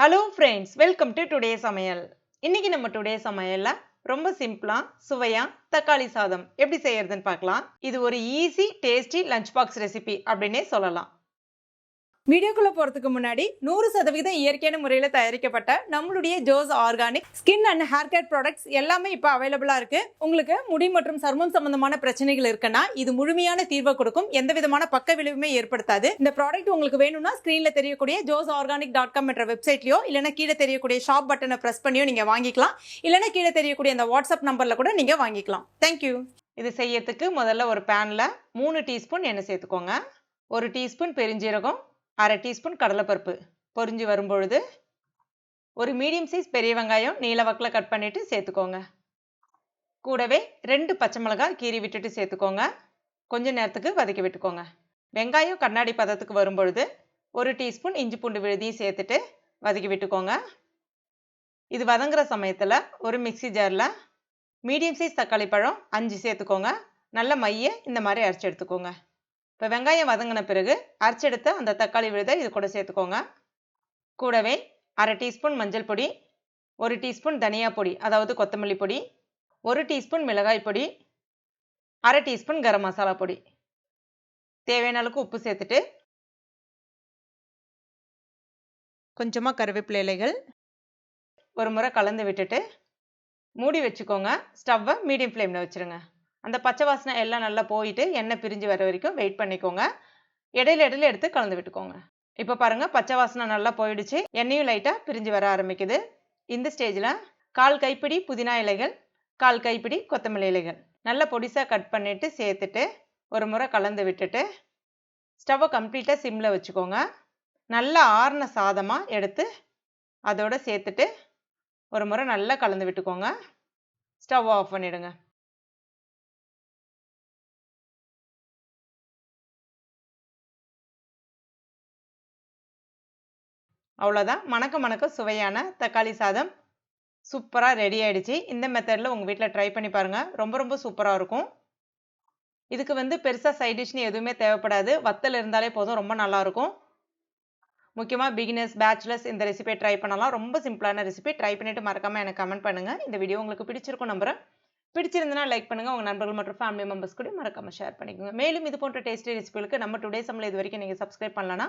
Hello friends welcome to today சமையல் இன்னைக்கு நம்ம டுடே சமையல்ல ரொம்ப சிம்பிளா சுவையா தக்காளி சாதம் எப்படி செய்யறதுன்னு பார்க்கலாம். இது ஒரு easy tasty lunch box recipe அப்படின்னே சொல்லலாம். வீடியோக்குள்ள போறதுக்கு முன்னாடி நூறு சதவீதம் இயற்கையான முறையில் தயாரிக்கப்பட்ட நம்மளுடைய Jose organic skin and hair care products எல்லாமே இப்போ அவைலபிளா இருக்கு. உங்களுக்கு முடி மற்றும் சர்மம் சம்பந்தமான பிரச்சனைகள் இருக்குன்னா இது முழுமையான தீர்வை கொடுக்கும். எந்த விதமான பக்க விளைவுமே ஏற்படுத்தாது. இந்த ப்ராடக்ட் உங்களுக்கு வேணும்னா ஸ்கிரீன்ல தெரியக்கூடிய ஜோஸ் ஆர்கானிக் டாட் காம் என்ற வெப்சைட்லயோ இல்லைன்னா கீழே தெரியக்கூடிய ஷாப் பட்டனை பிரஸ் பண்ணியோ நீங்க வாங்கிக்கலாம். இல்லைன்னா கீழே தெரியக்கூடிய அந்த வாட்ஸ்அப் நம்பர்ல கூட நீங்க வாங்கிக்கலாம். தேங்க்யூ இது செய்யறதுக்கு முதல்ல ஒரு பேன்ல மூணு டீஸ்பூன் எண்ணெய் சேர்த்துக்கோங்க. ஒரு டீஸ்பூன் பெருஞ்சீரகம் அரை டீஸ்பூன் கடலைப்பருப்பு. பொரிஞ்சு வரும்பொழுது ஒரு மீடியம் சைஸ் பெரிய வெங்காயம் நீலவக்கில் கட் பண்ணிவிட்டு சேர்த்துக்கோங்க. கூடவே ரெண்டு பச்சை மிளகாய் கீறி விட்டுட்டு சேர்த்துக்கோங்க. கொஞ்ச நேரத்துக்கு வதக்கி விட்டுக்கோங்க. வெங்காயம் கண்ணாடி பதத்துக்கு வரும்பொழுது ஒரு டீஸ்பூன் இஞ்சி பூண்டு விழுதியும் சேர்த்துட்டு வதக்கி விட்டுக்கோங்க. இது வதங்குற சமயத்தில் ஒரு மிக்சி ஜாரில் மீடியம் சைஸ் தக்காளி பழம் அஞ்சு சேர்த்துக்கோங்க. நல்ல மைய இந்த மாதிரி அரைச்சி எடுத்துக்கோங்க. இப்போ வெங்காயம் வதங்கின பிறகு அரைச்செடுத்த அந்த தக்காளி விழுதை இது கூட சேர்த்துக்கோங்க. கூடவே அரை டீஸ்பூன் மஞ்சள் பொடி ஒரு டீஸ்பூன் தனியா பொடி அதாவது கொத்தமல்லி பொடி ஒரு டீஸ்பூன் மிளகாய் பொடி அரை டீஸ்பூன் கரம் மசாலா பொடி. தேவையான அளவுக்கு உப்பு சேர்த்துட்டு கொஞ்சமாக கருவேப்பிலை இலைகள் ஒரு முறை கலந்து விட்டுட்டு மூடி வச்சுக்கோங்க. ஸ்டவ்வை மீடியம் ஃப்ளேமில் வச்சுருங்க. அந்த பச்சை வாசனை எல்லாம் நல்லா போயிட்டு எண்ணெய் பிரிஞ்சு வர வரைக்கும் வெயிட் பண்ணிக்கோங்க. இடையில இடையில எடுத்து கலந்து விட்டுக்கோங்க. இப்போ பாருங்கள் பச்சை வாசனை நல்லா போயிடுச்சு. எண்ணெயும் லைட்டாக பிரிஞ்சு வர ஆரம்பிக்குது. இந்த ஸ்டேஜில் கால் கைப்பிடி புதினா இலைகள் கால் கைப்பிடி கொத்தமல்லி இலைகள். நல்லா பொடிசாக கட் பண்ணிவிட்டு சேர்த்துட்டு ஒரு முறை கலந்து விட்டுட்டு ஸ்டவ்வை கம்ப்ளீட்டாக சிம்மில் வச்சுக்கோங்க. நல்லா ஆறின சாதமாக எடுத்து அதோட சேர்த்துட்டு ஒரு முறை நல்லா கலந்து விட்டுக்கோங்க. ஸ்டவ் ஆஃப் பண்ணிவிடுங்க அவ்வளோதான் மணக்க மணக்க சுவையான தக்காளி சாதம் சூப்பராக ரெடி ஆயிடுச்சு. இந்த மெத்தடில் உங்கள் வீட்டில் ட்ரை பண்ணி பாருங்கள் ரொம்ப ரொம்ப சூப்பராக இருக்கும். இதுக்கு வந்து பெருசாக சைட் டிஷ்னு எதுவுமே தேவைப்படாது. வத்தல் இருந்தாலே போதும். ரொம்ப நல்லாயிருக்கும் முக்கியமாக பிகினர்ஸ் பேச்சுலர்ஸ் இந்த ரெசிபியை ட்ரை பண்ணலாம். ரொம்ப சிம்பிளான ரெசிபி ட்ரை பண்ணிவிட்டு மறக்காமல் எனக்கு கமெண்ட் பண்ணுங்கள் இந்த வீடியோ உங்களுக்கு பிடிச்சிருக்கும் நம்புறேன். பிடிச்சிருந்தனா லைக் பண்ணுங்கள் உங்கள் நண்பர்கள் மற்றும் ஃபேமிலி மெம்பர்ஸ் கூட மறக்காமல் ஷேர் பண்ணிக்கோங்க. மேலும் இது போன்ற டேஸ்டி ரெசிபிகளுக்கு நம்ம டுடே சம்மில் இது வரைக்கும் நீங்கள் சப்ஸ்கிரைப் பண்ணலன்னா